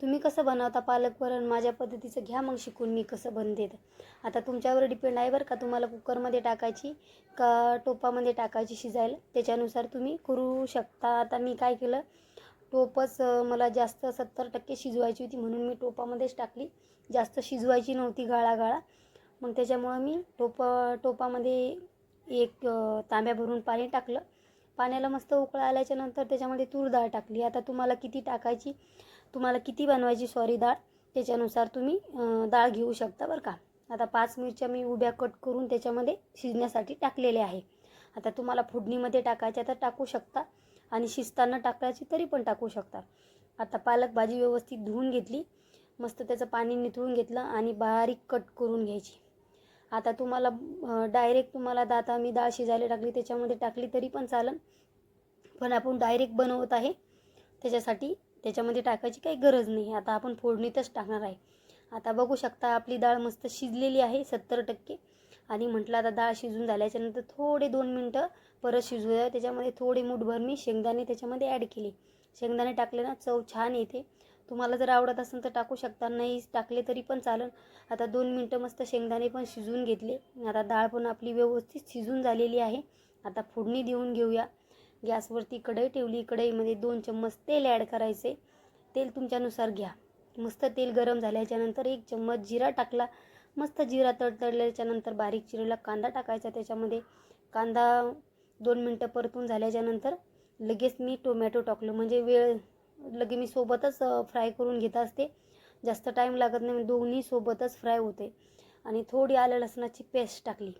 तुम्ही कसं बनवता पालक वरण माझ्या पद्धतीचं घ्या मग शिकून मी कसं बनते आता तुमच्यावर डिपेंड आहे बरं का तुम्हाला कुकरमध्ये टाकायची का टोपामध्ये टाकायची शिजायला? त्याच्यानुसार तुम्ही करू शकता. आता मी काय केलं टोपच मला जास्त सत्तर टक्के शिजवायची होती म्हणून मी टोपामध्येच टाकली. जास्त शिजवायची नव्हती गाळा गाळा मग त्याच्यामुळं मी टोप टोपामध्ये एक तांब्या भरून पाणी टाकलं. पाण्याला मस्त उकळा आल्याच्यानंतर त्याच्यामध्ये तूर डाळ टाकली. आता तुम्हाला किती टाकायची? तुम्हाला किती बनवायची सॉरी डाळ त्याच्यानुसार तुम्ही डाळ घेऊ शकता बरं का. आता पाच मिरच्या मी उभ्या कट करून त्याच्यामध्ये शिजण्यासाठी टाकलेल्या आहे. आता तुम्हाला फोडणीमध्ये टाकायच्या तर टाकू शकता आणि शिजताना टाकायची तरी पण टाकू शकता. आता पालक भाजी व्यवस्थित धुवून घेतली मस्त त्याचं पाणी निथळून घेतलं आणि बारीक कट करून घ्यायची. आता तुम्हाला डायरेक्ट तुम्हाला दाता मी डाळ शिजायला टाकली त्याच्यामध्ये टाकली तरी पण चालेल पण आपण डायरेक्ट बनवत आहे त्याच्यासाठी त्याच्यामध्ये टाकायची काही गरज नाही. आता आपण फोडणीतच टाकणार आहे. आता बघू शकता आपली डाळ मस्त शिजलेली आहे सत्तर टक्के. आणि म्हटलं आता डाळ शिजून झाल्याच्यानंतर थोडे दोन मिनटं परत शिजवूया त्याच्यामध्ये थोडे मूठभर मी शेंगदाणे त्याच्यामध्ये ॲड केले. शेंगदाणे टाकले ना चव छान येते. तुम्हाला जर आवडत असेल तर टाकू शकता. नाही टाकले तरी पण चालेल. आता दोन मिनटं मस्त शेंगदाणे पण शिजून घेतले. आता डाळ पण आपली व्यवस्थित शिजून झालेली आहे. आता फोडणी देऊन घेऊया. गॅसवरती कढई ठेवली कढईमध्ये दोन चम्मच तेल ॲड करायचे. तेल तुमच्यानुसार घ्या. मस्त तेल गरम झाल्याच्यानंतर एक चम्मच जिरा टाकला. मस्त जिरा तडतडल्याच्यानंतर बारीक चिरलेला कांदा टाकायचा त्याच्यामध्ये. कांदा दोन मिनटं परतून झाल्याच्यानंतर लगेच मी टोमॅटो टाकलो. म्हणजे वेळ लगे मी सोबतच फ्राय करून घेत असते. जास्त टाईम लागत नाही दोन्ही सोबतच फ्राय होते. आणि थोडी आलं लसणाची पेस्ट टाकली.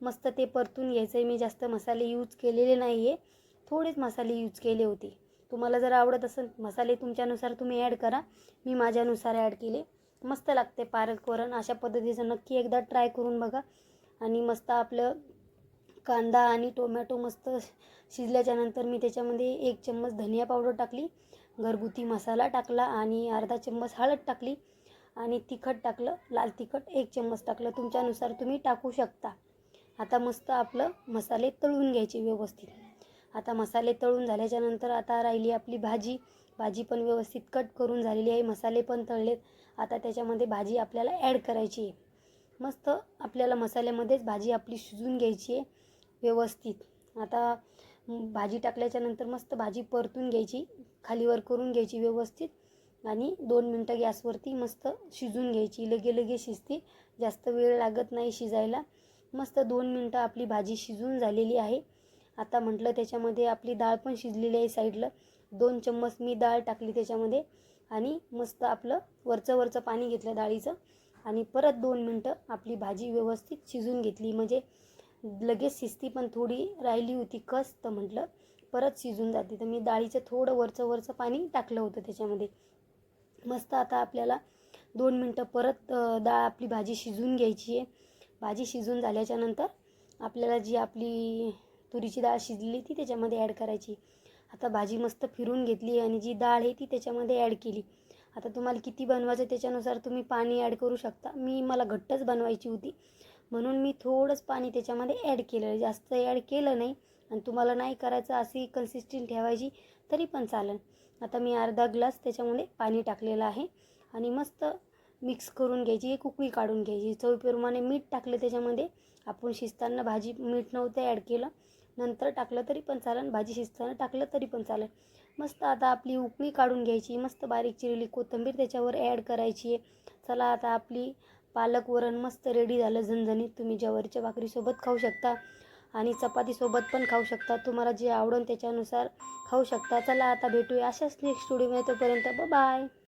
मस्त ते परतून घ्यायचं आहे मी जास्त मसाले यूज केलेले नाही आहे थोडेच मसाले यूज केले होते. तुम्हाला जर आवडत असेल मसाले तुमच्यानुसार तुम्ही ॲड करा. मी माझ्यानुसार ॲड केले. मस्त लागते पारक वरण. अशा पद्धतीचं नक्की एकदा ट्राय करून बघा. आणि मस्त आपलं कांदा आणि टोमॅटो मस्त शिजल्याच्यानंतर मी त्याच्यामध्ये एक चम्मच धनिया पावडर टाकली. घरगुती मसाला टाकला आणि अर्धा चम्मच हळद टाकली. आणि तिखट टाकलं. लाल तिखट एक चम्मच टाकलं. तुमच्यानुसार तुम्ही टाकू शकता. आता मस्त आपलं मसाले तळून घ्यायचे व्यवस्थित. आता मसाले तळून झाल्याच्यानंतर आता राहिली आपली भाजी. भाजी पण व्यवस्थित कट करून झालेली आहे. मसाले पण तळलेत. आता त्याच्यामध्ये भाजी आपल्याला ॲड करायची आहे. मस्त आपल्याला मसाल्यामध्येच भाजी आपली शिजून घ्यायची आहे. व्यवस्थित. आता भाजी टाकल्याच्यानंतर मस्त भाजी परतून घ्यायची. खालीवर करून घ्यायची व्यवस्थित. आणि दोन मिनटं गॅसवरती मस्त शिजून घ्यायची. लगे लगे शिजते. जास्त वेळ लागत नाही शिजायला. मस्त दोन मिनटं आपली भाजी शिजून झालेली आहे. आता म्हटलं त्याच्यामध्ये आपली डाळ पण शिजलेली आहे साईडला. दोन चम्मच मी डाळ टाकली त्याच्यामध्ये आणि मस्त आपलं वरचं वरचं पाणी घेतलं डाळीचं. आणि परत दोन मिनटं आपली भाजी व्यवस्थित शिजून घेतली. म्हणजे लगेच शिजती पण थोडी राहिली होती कस तर म्हटलं. परत शिजून जाते. तर मी डाळीचं थोडं वरचं वरचं पाणी टाकलं होतं त्याच्यामध्ये. मस्त आता आपल्याला दोन मिनटं परत डाळ आपली भाजी शिजून घ्यायची आहे. भाजी शिजून झाल्याच्यानंतर आपल्याला जी आपली तुरीची डाळ शिजली ती त्याच्यामध्ये ॲड करायची. आता भाजी मस्त फिरून घेतली आणि जी डाळ आहे ती त्याच्यामध्ये ॲड केली. आता तुम्हाला किती बनवायचं त्याच्यानुसार तुम्ही पाणी ॲड करू शकता. मी मला घट्टच बनवायची होती. म्हणून मी थोडंच पाणी त्याच्यामध्ये ॲड केलं जास्त ॲड केलं नाही. आणि तुम्हाला नाही करायचं अशी कन्सिस्टंट ठेवायची तरी पण चालेल. आता मी अर्धा ग्लास त्याच्यामध्ये पाणी टाकलेलं आहे. आणि मस्त मिक्स करून घ्यायची. एक उकळी काढून घ्यायची. चवीप्रमाणे मीठ टाकलं त्याच्यामध्ये. आपण शिजताना भाजी मीठ नव्हतं ॲड केलं. नंतर टाकलं तरी पण चालेल भाजी शिजताना टाकलं तरी पण चालेल. मस्त आता आपली उकळी काढून घ्यायची मस्त बारीक चिरलेली कोथिंबीर त्याच्यावर ॲड करायची आहे. चला आता आपली पालक वरण मस्त रेडी झालं झणझणीत. तुम्ही ज्वारीच्या भाकरीसोबत खाऊ शकता आणि चपातीसोबत पण खाऊ शकता. तुम्हाला जे आवडेल त्याच्यानुसार खाऊ शकता. चला आता भेटूया अशाच नेक्स्ट स्टुडिओमध्ये तोपर्यंत बाय